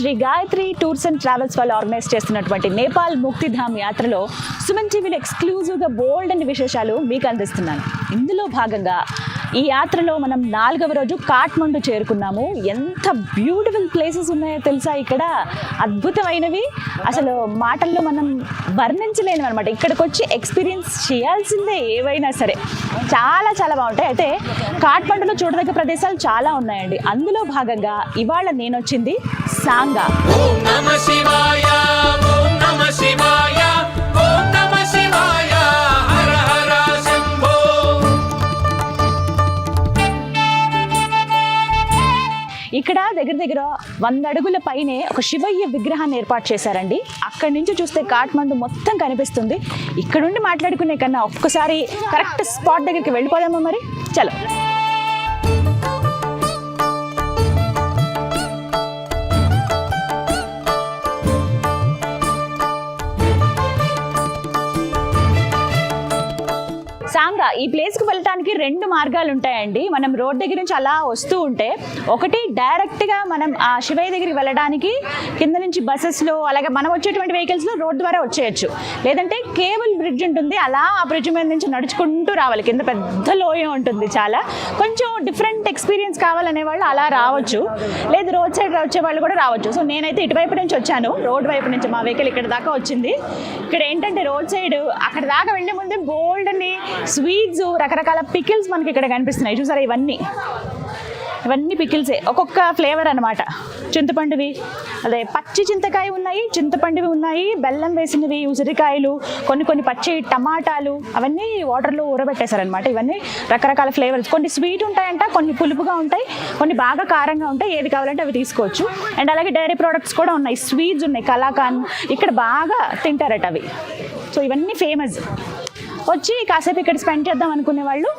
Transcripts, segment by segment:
Shri Gayatri tours and travels వాళ్ళు organise చేస్తున్నటువంటి నేపాల్ ముక్తిధామ్ యాత్రలో సుమన్ టీవీలో ఎక్స్క్లూజివ్గా బోల్డ్ అండ్ విశేషాలు మీకు అందిస్తున్నాను. ఇందులో భాగంగా ఈ యాత్రలో మనం నాలుగవ రోజు కాఠ్మండు చేరుకున్నాము. ఎంత బ్యూటిఫుల్ ప్లేసెస్ ఉన్నాయో తెలుసా ఇక్కడ? అద్భుతమైనవి. అసలు మాటల్లో మనం వర్ణించలేము అనమాట ఇక్కడికి వచ్చి ఎక్స్పీరియన్స్ చేయాల్సిందే ఏవైనా సరే. చాలా చాలా బాగుంటాయి. అయితే కాఠ్మండులో చూడదగ్గ ప్రదేశాలు చాలా ఉన్నాయండి. అందులో భాగంగా ఇవాళ నేను వచ్చింది సాంగా శివాయ శివాయ. ఇక్కడ దగ్గర దగ్గర వంద అడుగుల పైనే ఒక శివయ్య విగ్రహాన్ని ఏర్పాటు చేశారండి. అక్కడి నుంచి చూస్తే కాట్మండు మొత్తం కనిపిస్తుంది. ఇక్కడ నుండి మాట్లాడుకునే కన్నా ఒక్కసారి కరెక్ట్ స్పాట్ దగ్గరికి వెళ్ళిపోదామా మరి? చలో. ఈ ప్లేస్కి వెళ్ళటానికి రెండు మార్గాలు ఉంటాయండి. మనం రోడ్ దగ్గర నుంచి అలా వస్తూ ఉంటే ఒకటి డైరెక్ట్గా మనం ఆ శివయ్య దగ్గరికి వెళ్ళడానికి కింద నుంచి బస్సెస్లో అలాగే మనం వచ్చేటువంటి వెహికల్స్లో రోడ్ ద్వారా వచ్చేయచ్చు. లేదంటే కేబుల్ బ్రిడ్జ్ ఉంటుంది. అలా ఆ బ్రిడ్జ్ మీద నుంచి నడుచుకుంటూ రావాలి. కింద పెద్ద లోయ ఉంటుంది చాలా. కొంచెం డిఫరెంట్ ఎక్స్పీరియన్స్ కావాలనే వాళ్ళు అలా రావచ్చు. లేదు రోడ్ సైడ్ వచ్చే వాళ్ళు కూడా రావచ్చు. సో నేనైతే ఇటువైపు నుంచి వచ్చాను. రోడ్ వైపు నుంచి మా వెహికల్ ఇక్కడ దాకా వచ్చింది. ఇక్కడ ఏంటంటే రోడ్ సైడ్ అక్కడ దాకా వెళ్ళే ముందే గోల్డ్ని స్వీట్ స్వీట్స్ రకరకాల పికిల్స్ మనకి ఇక్కడ కనిపిస్తున్నాయి. చూసారా ఇవన్నీ? ఇవన్నీ పికిల్సే. ఒక్కొక్క ఫ్లేవర్ అనమాట చింతపండువి అదే పచ్చి చింతకాయ ఉన్నాయి చింతపండువి ఉన్నాయి బెల్లం వేసినవి ఉసిరికాయలు కొన్ని కొన్ని పచ్చి టమాటాలు అవన్నీ వాటర్లో ఊరబెట్టేశారనమాట ఇవన్నీ రకరకాల ఫ్లేవర్స్. కొన్ని స్వీట్ ఉంటాయంట కొన్ని పులుపుగా ఉంటాయి కొన్ని బాగా కారంగా ఉంటాయి. ఏది కావాలంటే అవి తీసుకోవచ్చు. అండ్ అలాగే డైరీ ప్రోడక్ట్స్ కూడా ఉన్నాయి. స్వీట్స్ ఉన్నాయి కలాకాన్ ఇక్కడ బాగా తింటారట అవి. సో ఇవన్నీ ఫేమస్. వచ్చి కాసేపు ఇక్కడ స్పెండ్ చేద్దాం అనుకునే వాళ్ళు.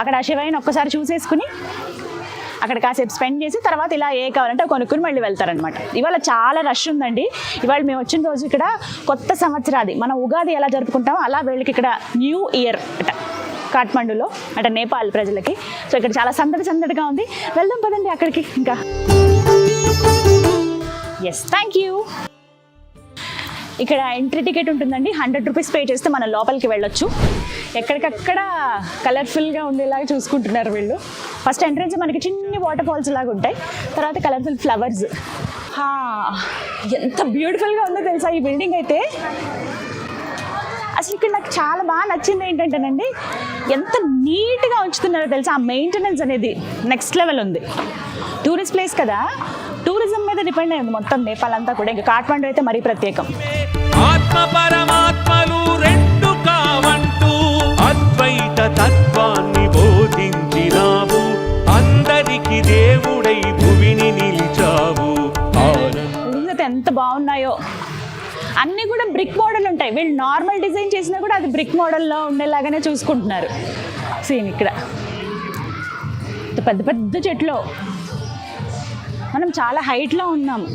అక్కడ ఆ శివయ్యని ఒక్కసారి చూసేసుకుని అక్కడ కాసేపు స్పెండ్ చేసి తర్వాత ఇలా ఏ కావాలంటే కొనుక్కుని మళ్ళీ వెళ్తారనమాట ఇవాళ చాలా రష్ ఉందండి. ఇవాళ మేము వచ్చిన రోజు ఇక్కడ కొత్త సంవత్సరాది మన ఉగాది ఎలా జరుపుకుంటామో అలా వీళ్ళకి ఇక్కడ న్యూ ఇయర్ అట కాఠ్మండూలో అంటే నేపాల్ ప్రజలకి. సో ఇక్కడ చాలా సందడి సందడిగా ఉంది. వెళ్దాం పదండి అక్కడికి ఇంకా. ఎస్ థ్యాంక్ యూ ఇక్కడ ఎంట్రీ టికెట్ ఉంటుందండి. హండ్రెడ్ రూపీస్ పే చేస్తే మనం లోపలికి వెళ్ళొచ్చు. ఎక్కడికక్కడ కలర్ఫుల్గా ఉండేలాగా చూసుకుంటున్నారు వీళ్ళు. ఫస్ట్ ఎంట్రన్స్ మనకి చిన్ని వాటర్ ఫాల్స్ లాగా ఉంటాయి. తర్వాత కలర్ఫుల్ ఫ్లవర్స్ ఎంత బ్యూటిఫుల్గా ఉందో తెలుసా ఈ బిల్డింగ్ అయితే? అసలు ఇక్కడ నాకు చాలా బాగా నచ్చింది ఏంటంటేనండి ఎంత నీట్గా ఉంచుతున్నారో తెలుసా? ఆ మెయింటెనెన్స్ అనేది నెక్స్ట్ లెవెల్ ఉంది. టూరిస్ట్ ప్లేస్ కదా టూరిజం మీద డిపెండ్ అయింది మొత్తం నేపాల్ అంతా కూడా. ఇంకా కాఠ్మండు అయితే మరీ ప్రత్యేకం. ఆత్మ పరమాత్మలు రెండు కావంటూ అద్వైత తత్వాన్ని బోధించినావు. అందరికి దేవుడై భువిని నిలిచావు. ఎంత బాగున్నాయో. అన్నీ కూడా బ్రిక్ మోడల్ ఉంటాయి. వీళ్ళు నార్మల్ డిజైన్ చేసినా కూడా అది బ్రిక్ మోడల్లో ఉండేలాగానే చూసుకుంటున్నారు. సీన్ ఇక్కడ. పెద్ద పెద్ద చెట్లు. మనం చాలా హైట్లో ఉన్నాము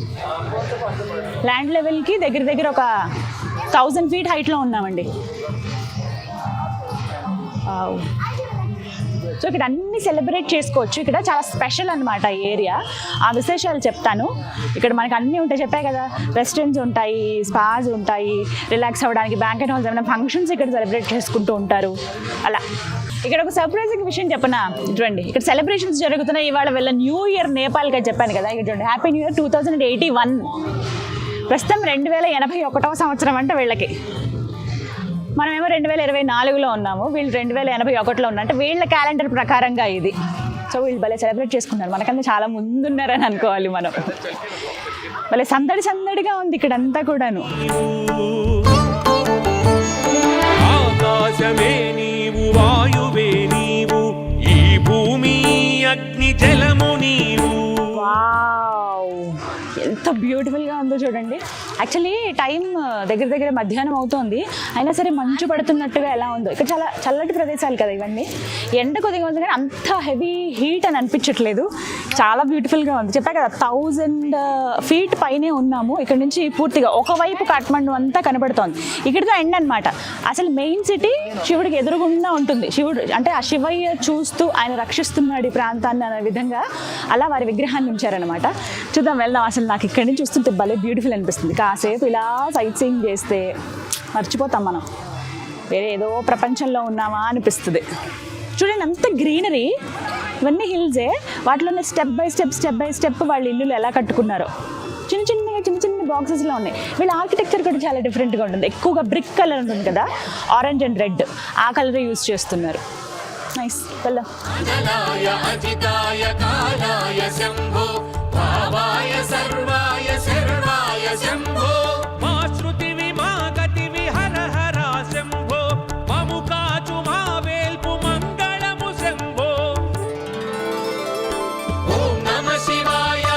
ల్యాండ్ లెవెల్కి దగ్గర దగ్గర ఒక థౌజండ్ ఫీట్ హైట్లో ఉన్నామండి. సో ఇక్కడ అన్ని సెలబ్రేట్ చేసుకోవచ్చు. ఇక్కడ చాలా స్పెషల్ అనమాట ఈ ఏరియా ఆ విశేషాలు చెప్తాను. ఇక్కడ మనకి అన్నీ ఉంటాయి. చెప్పాయి కదా రెస్టారెంట్స్ ఉంటాయి స్పాస్ ఉంటాయి. రిలాక్స్ అవ్వడానికి బ్యాంకెట్ హాల్స్ ఏమైనా ఫంక్షన్స్ ఇక్కడ సెలబ్రేట్ చేసుకుంటూ ఉంటారు. అలా. ఇక్కడ ఒక సర్ప్రైజింగ్ విషయం చెప్పనా? చూడండి ఇక్కడ సెలబ్రేషన్స్ జరుగుతున్నాయి. ఇవాళ వెళ్ళ న్యూ ఇయర్ నేపాల్గా చెప్పాను కదా. ఇక్కడ చూడండి happy new year two thousand eighty one ప్రస్తుతం రెండు వేల ఎనభై ఒకటవ సంవత్సరం అంటే వీళ్ళకి. మనమేమో రెండు వేల ఇరవై నాలుగులో ఉన్నాము. వీళ్ళు రెండు వేల ఎనభై ఒకటిలో ఉన్నారు. అంటే వీళ్ళ క్యాలెండర్ ప్రకారంగా ఇది. సో వీళ్ళు భలే సెలబ్రేట్ చేసుకున్నారు. మనకన్నా చాలా ముందున్నారని అనుకోవాలి మనం. భలే సందడి సందడిగా ఉంది ఇక్కడ అంతా కూడాను. ఆకాశమే నీవు వాయువే నీవు ఈ భూమి అగ్ని జలము నీవు. వావ్! ఎంత బ్యూటిఫుల్గా ఉందో చూడండి. యాక్చువల్లీ టైం uh, దగ్గర దగ్గర మధ్యాహ్నం అవుతోంది. అయినా సరే మంచు పడుతున్నట్టుగా ఎలా ఉందో. ఇక్కడ చాలా చల్లటి ప్రదేశాలు కదా ఇవన్నీ. ఎండ కొద్దిగా ఉంది కానీ అంత హెవీ హీట్ అని అనిపించట్లేదు. చాలా బ్యూటిఫుల్గా ఉంది. చెప్పా కదా థౌజండ్ ఫీట్ uh, పైనే ఉన్నాము. ఇక్కడ నుంచి పూర్తిగా ఒకవైపు కాఠ్మండు అంతా కనబడుతోంది. ఇక్కడితో ఎండ్ అనమాట అసలు మెయిన్ సిటీ శివుడికి ఎదురుగుండా ఉంటుంది. శివుడు అంటే ఆ శివయ్య చూస్తూ ఆయన రక్షిస్తున్నాడు ఈ ప్రాంతాన్ని అనే విధంగా అలా వారి విగ్రహాన్ని ఉంచారనమాట చూద్దాం వెళ్దాం. అసలు నాకు ఇక్కడి నుంచి చూస్తుంటే భలే బ్యూటిఫుల్ అనిపిస్తుంది. కాసేపు ఇలా సైట్ సీయింగ్ చేస్తే మర్చిపోతాం మనం. వేరే ఏదో ప్రపంచంలో ఉన్నామా అనిపిస్తుంది. చూడండి అంత గ్రీనరీ ఇవన్నీ హిల్సే వాటిలోనే step by step step by step వాళ్ళ ఇల్లులు ఎలా కట్టుకున్నారో. చిన్న చిన్నగా చిన్న చిన్న బాక్సెస్లో ఉన్నాయి. వీళ్ళ ఆర్కిటెక్చర్ కూడా చాలా డిఫరెంట్గా ఉంటుంది. ఎక్కువగా బ్రిక్ కలర్ ఉంటుంది కదా ఆరెంజ్ అండ్ రెడ్ ఆ కలర్ యూస్ చేస్తున్నారు. నైస్ వెళ్దాం అజితాయ కాలాయ శంభో భావాయ శంభో. మా శృతివి మా గతివి హర హర శంభో. మము కాచు మా వేల్పు మంగళము శంభో. ఓం నమ శివాయ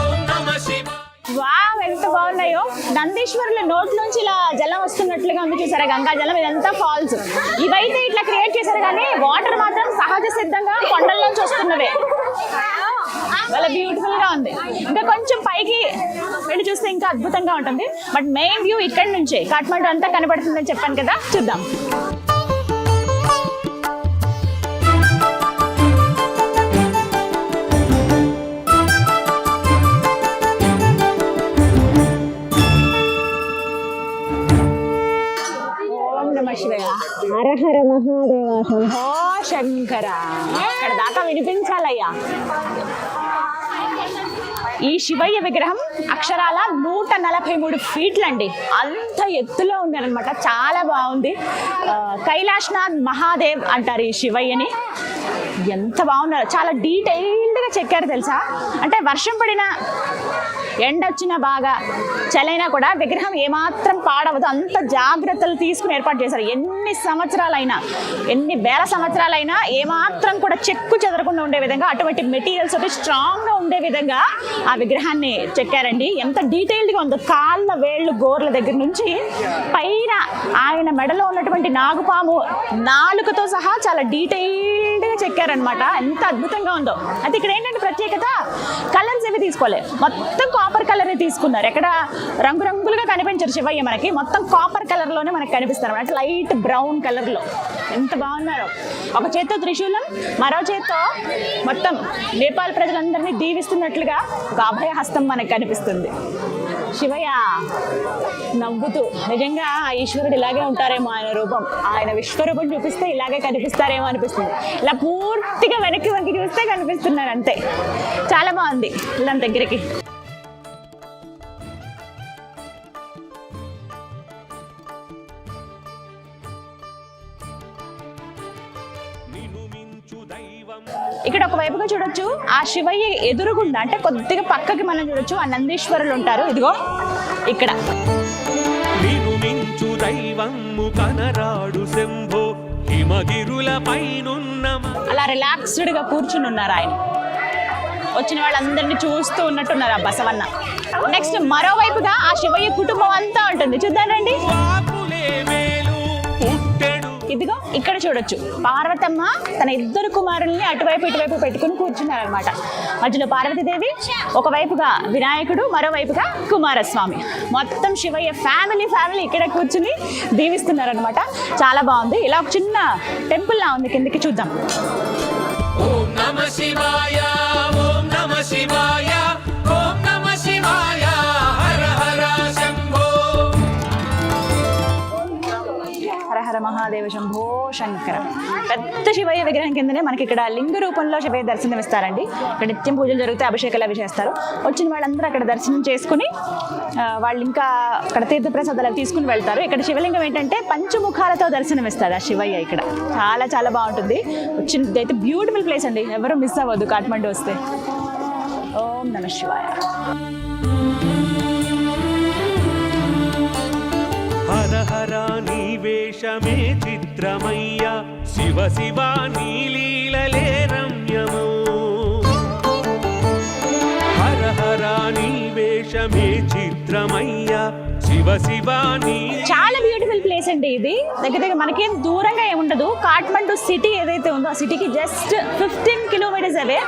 ఓం నమ శివాయ. వావ్ ఎంత బాగున్నాయో. నందీశ్వరుల నోట్ నుంచి ఇలా జలం వస్తున్నట్లుగా ఉంది చూసారా గంగా జలం ఇదంతా ఫాల్స్. ఇవైతే ఇట్లా క్రియేట్ చేశారు కానీ వాటర్ మాత్రం సహజ సిద్ధంగా కొండల్లోంచి వస్తున్నవే. చాలా బ్యూటిఫుల్గా ఉంది. ఇంకా కొంచెం పైకి వెళ్ళి చూస్తే ఇంకా అద్భుతంగా ఉంటుంది. బట్ మెయిన్ వ్యూ ఇక్కడ నుంచే. కాఠ్మండు అంతా కనబడుతుందని చెప్పాను కదా. చూద్దాం. హర హర మహాదేవ శంకర. అక్కడ దాకా వినిపించాలయ్యా. ఈ శివయ్య విగ్రహం అక్షరాల నూట నలభై మూడు ఫీట్లండి. అంత ఎత్తులో ఉంది చాలా బాగుంది. కైలాష్నాథ్ మహాదేవ్ అంటారు ఈ శివయ్యని. ఎంత బాగున్నారో. చాలా డీటెయిల్డ్గా చెక్కారు తెలుసా? అంటే వర్షం పడిన ఎండొచ్చినా బాగా చలైనా కూడా విగ్రహం ఏమాత్రం పాడవదు. అంత జాగ్రత్తలు తీసుకుని ఏర్పాటు చేశారు. ఎన్ని సంవత్సరాలైనా ఎన్ని వేల సంవత్సరాలైనా ఏమాత్రం కూడా చెక్కు చెదరకుండా ఉండే విధంగా అటువంటి మెటీరియల్స్ ఒకటి స్ట్రాంగ్గా ఉండే విధంగా ఆ విగ్రహాన్ని చెక్కారండి. ఎంత డీటెయిల్డ్గా ఉందో కాళ్ళ వేళ్ళు గోర్ల దగ్గర నుంచి పైన ఆయన మెడలో ఉన్నటువంటి నాగుపాము నాలుకతో సహా చాలా డీటెయిల్డ్గా చెక్కారనమాట ఎంత అద్భుతంగా ఉందో. అయితే ఇక్కడ ఏంటంటే ప్రత్యేకత? కలర్స్ ఏవి తీసుకోలేదు మొత్తం కాపర్ కలర్ తీసుకున్నారు. ఎక్కడ రంగురంగులుగా కనిపించారు శివయ్య మనకి. మొత్తం కాపర్ కలర్లోనే మనకి కనిపిస్తారు అంటే లైట్ బ్రౌన్ కలర్లో. ఎంత బాగున్నారో. ఒక చేత్తో త్రిశూలం మరో చేత్తో మొత్తం నేపాల్ ప్రజలందరినీ దీవిస్తున్నట్లుగా ఒక అభయ హస్తం మనకు కనిపిస్తుంది. శివయ్య నవ్వుతూ నిజంగా ఈశ్వరుడు ఇలాగే ఉంటారేమో ఆయన రూపం. ఆయన విశ్వరూపం చూపిస్తే ఇలాగే కనిపిస్తారేమో అనిపిస్తుంది. ఇలా పూర్తిగా వెనక్కి వంకి చూస్తే కనిపిస్తున్నారు అంతే. చాలా బాగుంది. ఇలా దగ్గరికి. ఆ శివయ్య ఎదురుగుండా అంటే కొద్దిగా పక్కకి మనం చూడొచ్చు ఆ నందీశ్వరులు ఉంటారు. ఇదిగో ఇక్కడ. నిను మించు దైవము కనరాడు శంభో హిమగిరుల పైనున్న అలా రిలాక్స్డ్గా కూర్చుని ఉన్నారు ఆయన. వచ్చిన వాళ్ళందరినీ చూస్తూ ఉన్నట్టున్నారు ఆ బసవన్న. నెక్స్ట్ మరోవైపుగా ఆ శివయ్య కుటుంబం అంతా ఉంటుంది. చూద్దాం ఇదిగో ఇక్కడ చూడొచ్చు. పార్వతమ్మ తన ఇద్దరు కుమారుల్ని అటువైపు ఇటువైపు పెట్టుకుని కూర్చున్నారనమాట మధ్యలో పార్వతీదేవి ఒకవైపుగా వినాయకుడు మరోవైపుగా కుమారస్వామి. మొత్తం శివయ్య ఫ్యామిలీ ఫ్యామిలీ ఇక్కడ కూర్చుని దీవిస్తున్నారనమాట చాలా బాగుంది. ఇలా ఒక చిన్న టెంపుల్ లా ఉంది. కిందకి చూద్దాం. ఓం నమ శివాయ ఓం నమ శివాయ. మహాదేవ శంభో శంకర. పెద్ద శివయ్య విగ్రహం కిందనే మనకి ఇక్కడ లింగ రూపంలో శివయ్య దర్శనం ఇస్తారండి. ఇక్కడ నిత్యం పూజలు జరిగితే అభిషేకాలు అవి చేస్తారు. వచ్చిన వాళ్ళందరూ అక్కడ దర్శనం చేసుకుని వాళ్ళు ఇంకా అక్కడ తీర్థప్రసాదాలు ప్రసాదాలు తీసుకుని వెళ్తారు. ఇక్కడ శివలింగం ఏంటంటే పంచముఖాలతో దర్శనం ఇస్తారు ఆ శివయ్య ఇక్కడ. చాలా చాలా బాగుంటుంది. వచ్చిన అయితే బ్యూటిఫుల్ ప్లేస్ అండి. ఎవరు మిస్ అవ్వద్దు కాఠ్మండు వస్తే. ఓం నమ శివాయ. నీ వేషమే చిత్రమయ్య. శివ శివ నీలీలలే రమ్యము హర హర నీ వేషమే చిత్రమయ్య. శివ శివాని. చాలా బ్యూటిఫుల్ ప్లేస్ అండి ఇది. దగ్గర దగ్గర మనకేం దూరంగా ఏముండదు కాఠ్మండు సిటీ ఏదైతే ఉందో ఆ సిటీకి జస్ట్ ఫిఫ్టీన్ కిలోమీటర్స్ అవే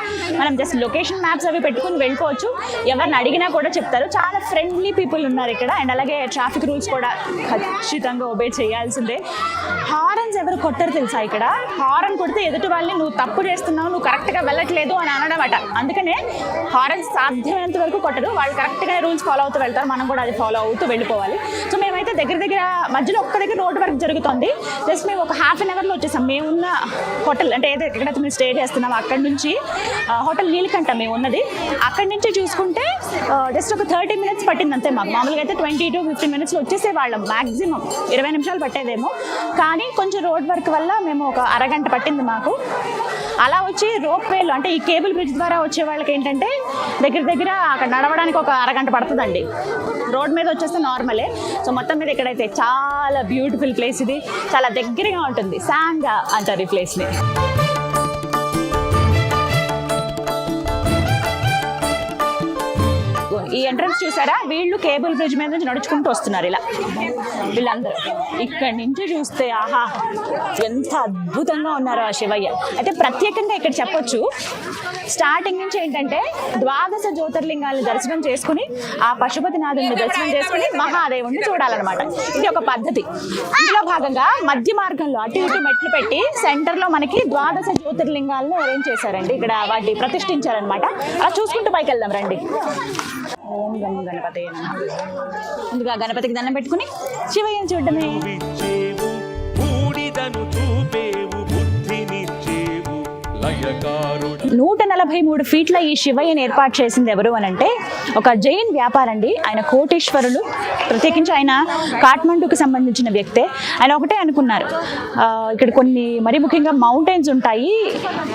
మనం జస్ట్ లొకేషన్ మ్యాప్స్ అవి పెట్టుకుని వెళ్ళిపోవచ్చు. ఎవరిని అడిగినా కూడా చెప్తారు. చాలా ఫ్రెండ్లీ పీపుల్ ఉన్నారు ఇక్కడ. అండ్ అలాగే ట్రాఫిక్ రూల్స్ కూడా ఖచ్చితంగా ఒబే చేయాల్సిందే. హారన్స్ ఎవరు కొట్టరు తెలుసా ఇక్కడ? హారన్ కొడితే ఎదుటి వాళ్ళని నువ్వు తప్పు చేస్తున్నావు నువ్వు కరెక్ట్గా వెళ్ళట్లేదు అని అనడం అట అందుకనే హారన్స్ సాధ్యమైనంత వరకు కొట్టరు వాళ్ళు కరెక్ట్గా రూల్స్ ఫాలో అవుతూ వెళ్తారు. మనం కూడా అది ఫాలో అవుతూ వెళ్ళిపోవాలి. సో మేమైతే దగ్గర దగ్గర మధ్యలో ఒక్క దగ్గర రోడ్ వర్క్ జరుగుతుంది. జస్ట్ మేము ఒక హాఫ్ అన్ అవర్లో వచ్చేసాం. మేమున్న హోటల్ అంటే ఏదో ఎక్కడైతే మేము స్టే చేస్తున్నాం అక్కడి నుంచి హోటల్ నీలకంఠ మేము ఉన్నది. అక్కడి నుంచి చూసుకుంటే జస్ట్ ఒక థర్టీ మినిట్స్ పట్టింది అంతే మాకు. మామూలుగా అయితే ట్వంటీ టు ఫిఫ్టీన్ మినిట్స్లో వచ్చేసే వాళ్ళం మ్యాక్సిమం ఇరవై నిమిషాలు పట్టేదేమో. కానీ కొంచెం రోడ్ వర్క్ వల్ల మేము ఒక అరగంట పట్టింది మాకు. అలా వచ్చి రోప్ వేలు అంటే ఈ కేబుల్ బ్రిడ్జ్ ద్వారా వచ్చే వాళ్ళకి ఏంటంటే దగ్గర దగ్గర అక్కడ నడవడానికి ఒక అరగంట పడుతుందండి. రోడ్ మీద వచ్చేస్తే నార్మలే. సో మొత్తం మీద ఇక్కడైతే చాలా బ్యూటిఫుల్ ప్లేస్ ఇది. చాలా దగ్గరగా ఉంటుంది. సాంగా అంటారు ఈ ప్లేస్ని. ఈ ఎంట్రన్స్ చూసారా? వీళ్ళు కేబుల్ బ్రిడ్జ్ మీద నుంచి నడుచుకుంటూ వస్తున్నారు ఇలా. వీళ్ళందరూ. ఇక్కడి నుంచి చూస్తే ఆహా ఎంత అద్భుతంగా ఉన్నారో ఆ శివయ్య. అయితే ప్రత్యేకంగా ఇక్కడ చెప్పొచ్చు స్టార్టింగ్ నుంచి ఏంటంటే ద్వాదశ జ్యోతిర్లింగాలను దర్శనం చేసుకుని ఆ పశుపతినాథుని దర్శనం చేసుకుని మహాదేవుణ్ణి చూడాలన్నమాట. ఇది ఒక పద్ధతి. ఇందులో భాగంగా మధ్య మార్గంలో అటు ఇటు మెట్లు పెట్టి సెంటర్లో మనకి ద్వాదశ జ్యోతిర్లింగాలను అరేంజ్ చేశారండి. ఇక్కడ వాటిని ప్రతిష్ఠించారనమాట అలా చూసుకుంటూ పైకి వెళ్దాం రండి. ఓం గం గణపతి ముందుగా గణపతికి దండం పెట్టుకుని శివయ్యను చూడటమే నూట నలభై మూడు ఫీట్ల ఈ శివయ్యని ఏర్పాటు చేసింది ఎవరు అని అంటే ఒక జైన్ వ్యాపారండి. ఆయన కోటేశ్వరులు ప్రత్యేకించి ఆయన కాఠ్మండుకు సంబంధించిన వ్యక్తే. ఆయన ఒకటే అనుకున్నారు. ఇక్కడ కొన్ని మరి ముఖ్యంగా మౌంటైన్స్ ఉంటాయి.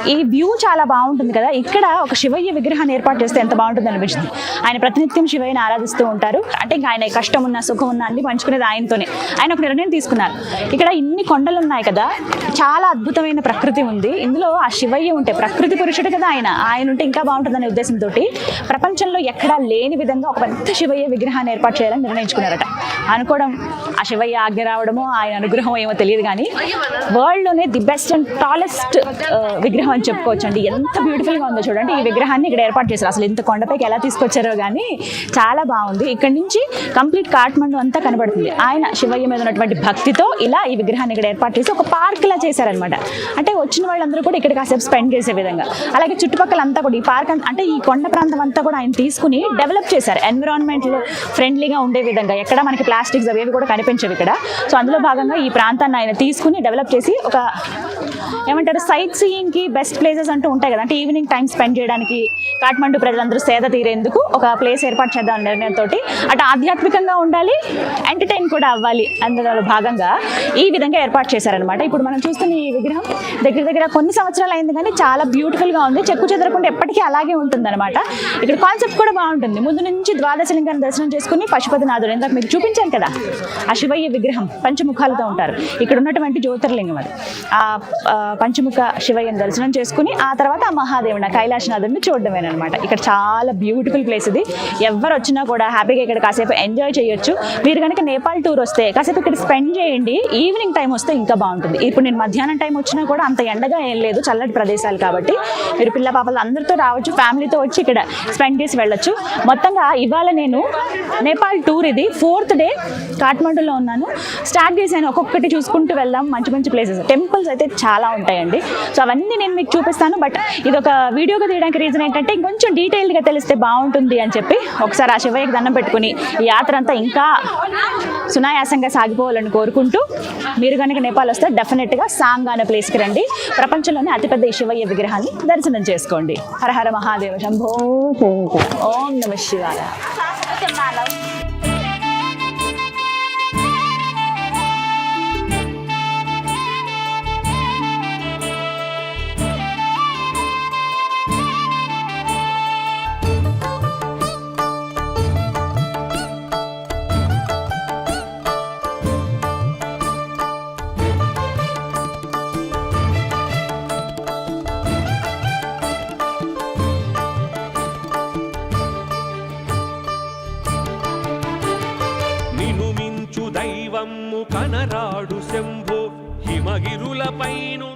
ఈ వ్యూ చాలా బాగుంటుంది కదా. ఇక్కడ ఒక శివయ్య విగ్రహాన్ని ఏర్పాటు చేస్తే ఎంత బాగుంటుంది అనిపించింది. ఆయన ప్రతినిత్యం శివయ్యని ఆరాధిస్తూ ఉంటారు. అంటే ఇంకా ఆయన కష్టం ఉన్న సుఖం ఉన్న అన్ని పంచుకునేది ఆయనతోనే. ఆయన ఒక నిర్ణయం తీసుకున్నారు. ఇక్కడ ఇన్ని కొండలు ఉన్నాయి కదా. చాలా అద్భుతమైన ప్రకృతి ఉంది. ఇందులో ఆ శివయ్య ఉంటే ప్రకృతి పురుషుడు కదా ఆయన. ఆయన ఉంటే ఇంకా బాగుంటుందనే ఉద్దేశంతో ప్రపంచంలో ఎక్కడా లేని విధంగా ఒక పెద్ద శివయ్య విగ్రహాన్ని ఏర్పాటు చేయాలని నిర్ణయించుకున్నారట. అనుకోవడం ఆ శివయ్య ఆజ్ఞ రావడమో ఆయన అనుగ్రహం ఏమో తెలియదు కానీ వరల్డ్లోనే ది బెస్ట్ అండ్ టాలెస్ట్ విగ్రహం అని చెప్పుకోవచ్చు అండి ఎంత బ్యూటిఫుల్గా ఉందో చూడండి. ఈ విగ్రహాన్ని ఇక్కడ ఏర్పాటు చేశారు. అసలు ఇంత కొండపైకి ఎలా తీసుకొచ్చారో కానీ చాలా బాగుంది. ఇక్కడ నుంచి కంప్లీట్ కాఠ్మండు అంతా కనబడుతుంది. ఆయన శివయ్య మీద ఉన్నటువంటి భక్తితో ఇలా ఈ విగ్రహాన్ని ఇక్కడ ఏర్పాటు చేసి ఒక పార్క్ లా చేశారనమాట అంటే వచ్చిన వాళ్ళందరూ కూడా ఇక్కడ కాసేపు స్పెండ్ చేసే విధంగా. అలాగే చుట్టుపక్కల అంతా కూడా ఈ పార్క్ అంటే ఈ కొండ ప్రాంతం అంతా కూడా ఆయన తీసుకుని డెవలప్ చేశారు. ఎన్విరాన్మెంట్ ఫ్రెండ్లీగా ఉండే విధంగా. ఎక్కడ మనకి ప్లాస్టిక్స్ అవి కూడా కనిపించవు ఇక్కడ. సో అందులో భాగంగా ఈ ప్రాంతాన్ని ఆయన తీసుకుని డెవలప్ చేసి ఒక ఏమంటారు సైట్ సీయింగ్కి బెస్ట్ ప్లేసెస్ అంటూ ఉంటాయి కదా. అంటే ఈవినింగ్ టైం స్పెండ్ చేయడానికి కాఠ్మండు ప్రజలందరూ సేద తీరేందుకు ఒక ప్లేస్ ఏర్పాటు చేద్దాం నిర్ణయంతో అటు ఆధ్యాత్మికంగా ఉండాలి ఎంటర్టైన్ కూడా అవ్వాలి అందులో భాగంగా ఈ విధంగా ఏర్పాటు చేశారనమాట ఇప్పుడు మనం చూస్తున్న ఈ విగ్రహం దగ్గర దగ్గర కొన్ని సంవత్సరాలు అయింది కానీ చాలా బ్యూటిఫుల్గా ఉంది. చెక్కు చెదరకుండా ఎప్పటికీ అలాగే ఉంటుంది అనమాట ఇక్కడ కాన్సెప్ట్ కూడా బాగుంటుంది. ముందు నుంచి ద్వాదశలింగాన్ని దర్శనం చేసుకుని పశుపతినాథుడు ఇందాక మీకు చూపించాను కదా. ఆ శివయ్య విగ్రహం పంచముఖాలతో ఉంటారు. ఇక్కడ ఉన్నటువంటి జ్యోతిర్లింగం అది. ఆ పంచముఖ శివయ్యని దర్శనం చేసుకుని ఆ తర్వాత ఆ మహాదేవుని కైలాసనాథుడిని చూడడమేనమాట ఇక్కడ చాలా బ్యూటిఫుల్ ప్లేస్ ఇది. ఎవరు వచ్చినా కూడా హ్యాపీగా ఇక్కడ కాసేపు ఎంజాయ్ చేయొచ్చు. మీరు కనుక నేపాల్ టూర్ వస్తే కాసేపు ఇక్కడ స్పెండ్ చేయండి. ఈవినింగ్ టైం వస్తే ఇంకా బాగుంటుంది. ఇప్పుడు నేను మధ్యాహ్నం టైం వచ్చినా కూడా అంత ఎండగా ఏం లేదు. చల్లటి ప్రదేశం ప్రదేశాలు కాబట్టి మీరు పిల్ల పాపలు అందరితో రావచ్చు ఫ్యామిలీతో వచ్చి ఇక్కడ స్పెండ్ చేసి వెళ్ళొచ్చు. మొత్తంగా ఇవాళ నేను నేపాల్ టూర్ ఇది. ఫోర్త్ డే కాఠ్మండూలో ఉన్నాను. స్టార్ట్ చేశాను ఒక్కొక్కటి చూసుకుంటూ వెళ్దాం. మంచి మంచి ప్లేసెస్ టెంపుల్స్ అయితే చాలా ఉంటాయండి. సో అవన్నీ నేను మీకు చూపిస్తాను. బట్ ఇది ఒక వీడియోగా తీయడానికి రీజన్ ఏంటంటే ఇంకొంచెం డీటెయిల్డ్గా తెలిస్తే బాగుంటుంది అని చెప్పి ఒకసారి ఆ శివయ్యకి దండం పెట్టుకుని ఈ యాత్ర అంతా ఇంకా సునాయాసంగా సాగిపోవాలని కోరుకుంటూ మీరు కనుక నేపాల్ వస్తే డెఫినెట్గా సాంగ్ అనే ప్లేస్కి రండి. ప్రపంచంలోనే అతిపెద్ద ఈ శివయ్య విగ్రహాన్ని దర్శనం చేసుకోండి. హరహర మహాదేవ శంభో. ఓం నమ శివాయ. కనరాడు శంభో హిమగిరులపైను